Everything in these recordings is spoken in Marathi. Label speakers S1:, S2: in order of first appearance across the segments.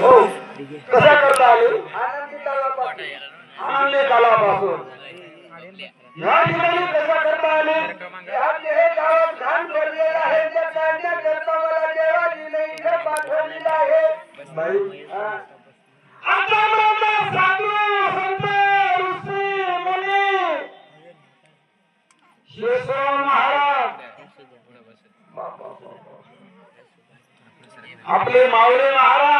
S1: हो कसा करता आले
S2: आनंदी
S1: कालापासून या ठिकाणी कसा करता आले
S2: हे गावात घाण भरलेलं आहे त्या काढण्याकरता मला देवाजीने इथे पाठवलेलं आहे
S1: साधू संत ऋषी मुनी शेषराव महाराज आपले मावळे महाराज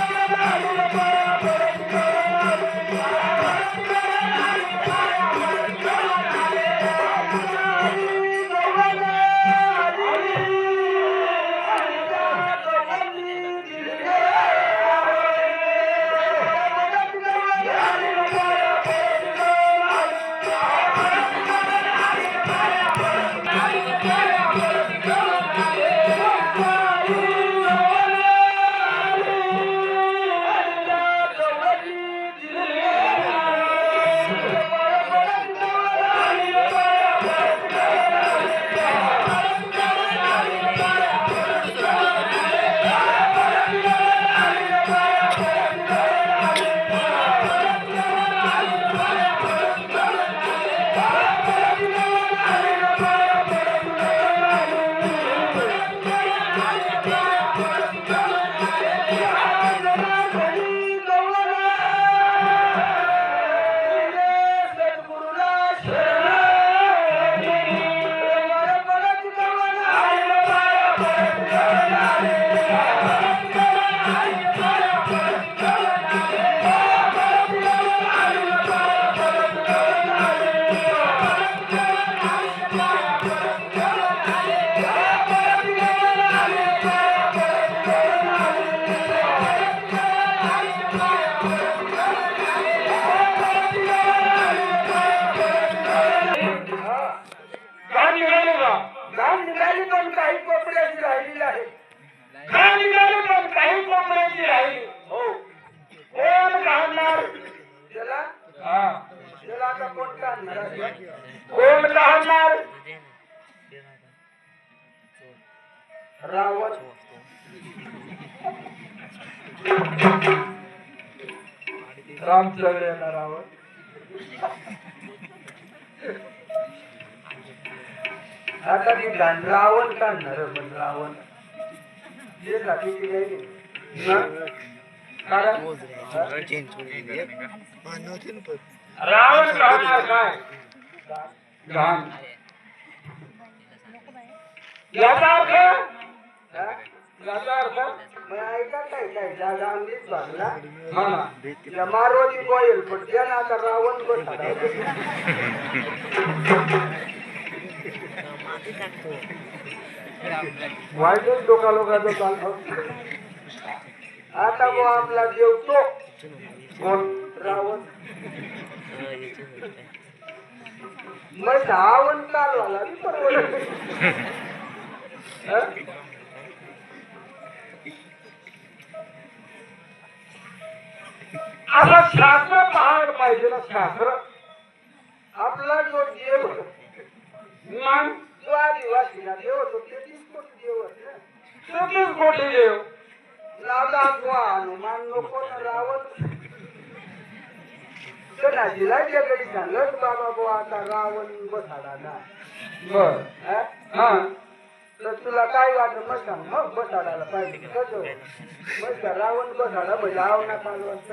S2: आली.
S1: घाण निघाले
S2: घाण निघाली पण काही कोपऱ्याची राहिलेली आहे
S1: घाण निघाले पण काही कोंबड्याची राहिली. हो. कोण काढणार
S2: त्याला
S1: हा.
S2: त्याला आता कोण आहे?
S1: कोण काढणार
S2: रावण.
S1: रामचंद्र आहोत
S2: आता ती घाण रावण काढणार पण रावण. हे जाती
S1: रावण काय? घाण. याचा अर्थ? याचा अर्थ?
S2: ऐका काय काय जागा आम्हीच मारवाडी गोयल पण त्यानं आता रावण पण
S1: वाईटच डोका लोकांचा चालतो
S2: आता मग आपला जेवतो
S1: कोण?
S2: रावण. मग रावण काल झाला मी परवडत
S1: आता असं शास्त्र पाहायला पाहिजे ना शास्त्र
S2: आपला जो देव
S1: मान
S2: जो आदिवासीला देव ते तीस कोटी देव.
S1: तेच मोठे देव.
S2: लावला बुवा हनुमान नको ना रावण कणाजीला जगडी सांगत बाबा बुवा आता रावण बसाडा ना.
S1: बर.
S2: हा? तर तुला काय वाटत मग सांग. मग बसाडायला पाहिजे. कसं? मग रावण बसाडा म्हणजे आव ना चालवत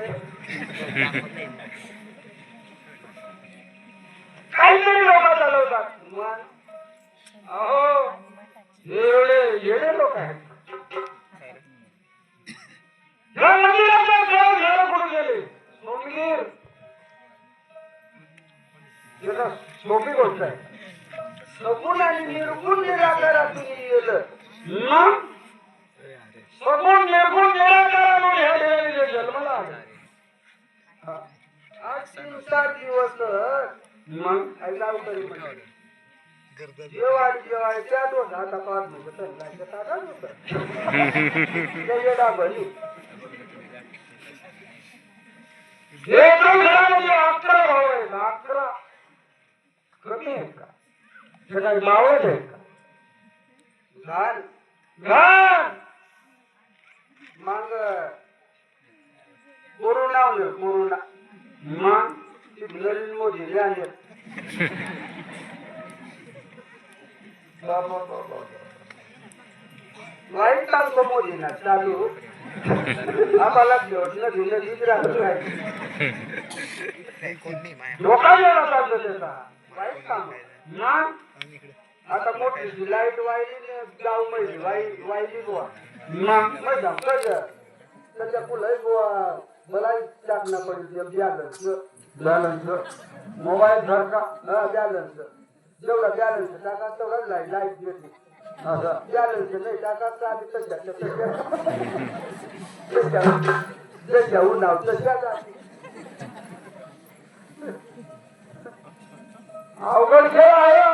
S1: काहीतरी लोक चालवतात एवढे येडे लोक आहेत. गेले.
S2: सोपी गोष्ट आहे. सगुण आणि निर्गुण निराकारातून
S1: मग सगुण निर्गुण निराकारानं ह्या ठिकाणी जे जन्माला आले.
S2: हा. आज तीन चार दिवस
S1: मग
S2: गावकरी म्हणाले जेवाडी जेवाडी त्या दोन हाता पाच म्हणजे होतं येडा
S1: अकरा अकरा कमी आहे का हे काही मावळत का
S2: घाल
S1: घाण
S2: मग कोरोना होईल कोरोना
S1: मग
S2: नरेंद्र मोदी वाईट सांगतो मोदींना चालू आम्हाला भेटणं घेणं हीच राहत काय
S1: धोका गेला चालतो त्याचा
S2: वाईट काम
S1: ना
S2: आता मोठी लाइट वायली जाऊ माहिती वाई वायली बुवा
S1: मग
S2: मग जाऊ त्याच्या फुलं बुवा मला टाकणं पडेल बॅलन्स
S1: बॅलन्स
S2: मोबाईल सारखा हा बॅलन्स जेवढा बॅलन्स टाका तेवढा लाइट लाइट
S1: असं.
S2: बॅलन्स नाही टाका आधी तशाच्या तशा त्याच्याहून नाव तशा
S1: अवघड खेळ आहे.